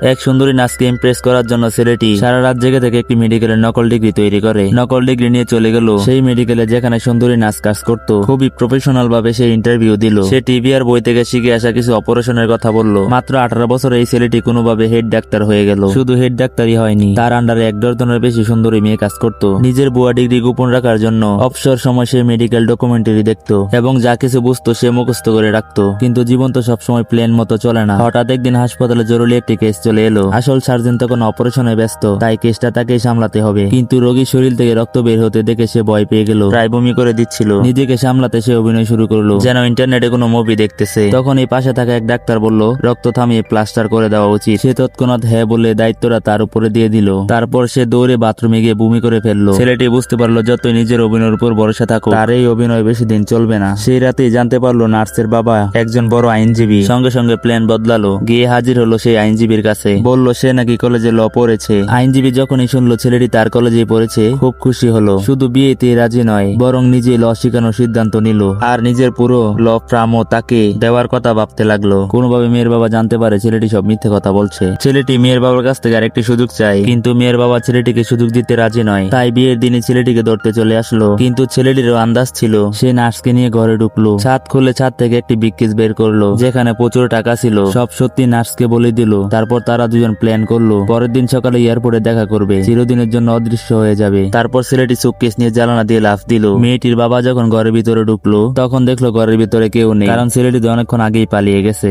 এক সুন্দরী নাচকে ইমপ্রেস করার জন্য ছেলেটি সারা রাত জেগে থেকে একটি মেডিকেলের নকল ডিগ্রি তৈরি করে। নকল ডিগ্রি নিয়ে চলে গেল। সেই মেডিকেলে যেখানে সুন্দরী নাচ কাজ করত, খুবই প্রফেশনাল ভাবে সে ইন্টারভিউ দিল। সে টিভি আর বই থেকে শিখে আসা কিছু অপারেশনের কথা বলল। মাত্র আঠারো বছর এই ছেলেটি কোনোভাবে হেড ডাক্তার হয়ে গেল। শুধু হেড ডাক্তারই হয়নি, তার আন্ডারে এক ডজনের বেশি সুন্দরী মেয়ে কাজ করত। নিজের বুয়া ডিগ্রি গোপন রাখার জন্য অবসর সময় সে মেডিকেল ডকুমেন্টারি দেখত এবং যা কিছু বুঝতো সে মুখস্থ করে রাখতো। কিন্তু জীবন তো সবসময় প্লেন মতো চলে না। হঠাৎ একদিন হাসপাতালে জরুরি একটি কেস চলে এলো। আসল সার্জন তখন অপারেশনে ব্যস্ত। তাই কেসটা তাকেই সামলাতে হবে। কিন্তু রোগীর শরীর থেকে রক্ত বের হতে দেখে সে ভয় পেয়ে গেল। প্রায় বমি করে দিচ্ছিল। নিজেকে সামলাতে সে অভিনয় শুরু করল। যেন ইন্টারনেটে কোনো মুভি দেখতেছে। তখন এই পাশে থাকা এক ডাক্তার বলল, রক্ত থামিয়ে প্লাস্টার করে দেওয়া উচিত। সে তৎক্ষণাৎ হ্যাঁ বলে দায়িত্বটা তার উপরে দিয়ে দিল। তারপর সে দৌড়ে বাথরুমে গিয়ে বমি করে ফেলল। ছেলেটি বুঝতে পারল, যতই নিজের অভিনয়ের উপর ভরসা থাকো তার এই অভিনয় বেশি দিন চলবে না। সেই রাতেই জানতে পারল, নার্সের বাবা একজন বড় আইনজীবী। সঙ্গে সঙ্গে প্ল্যান বদলালো। গিয়ে হাজির হলো সেই আইনজীবীর কাছে। বলল, সে নাকি কলেজে ল পড়েছে। আইনজীবী যখনই শুনলো, ছেলেটি তার কলেজেই পড়েছে, খুব খুশি হলো। শুধু বিয়েতে রাজি নয়, বরং নিজে ল শিখানোর সিদ্ধান্ত নিল। আর নিজের পুরো ল প্রামও তাকে দেওয়ার কথা ভাবতে লাগল। কোনোভাবে মেয়ের বাবা জানতে পারে ছেলেটি সব মিথ্যে কথা বলছে। ছেলেটি মেয়ের বাবার কাছ থেকে আরেকটি সুযোগ চায়, কিন্তু মেয়ের বাবা ছেলেটিকে সুযোগ দিতে রাজি নয়। তাই বিয়ের দিনে ছেলেটিকে ধরতে চলে আসলো। কিন্তু ছেলেটিরও আন্দাজ ছিল, সে নার্সকে নিয়ে ঘরে ঢুকলো। ছাদ খুলে ছাদ থেকে একটি বিকিস বের করল, যেখানে প্রচুর টাকা ছিল। সব সত্যি নার্সকে বলে দিল। তারপর তারা দুজন প্ল্যান করল। পরের দিন সকালে এয়ারপোর্টে দেখা করবে। চিরদিনের জন্য অদৃশ্য হয়ে যাবে। তারপর ছেলেটি সুটকেস নিয়ে জ্বালানা দিয়ে লাফ দিল। মেয়েটির বাবা যখন ঘরের ভিতরে ঢুকলো, তখন দেখল ঘরের ভিতরে কেউ নেই। কারণ ছেলেটি তো অনেকক্ষণ আগেই পালিয়ে গেছে।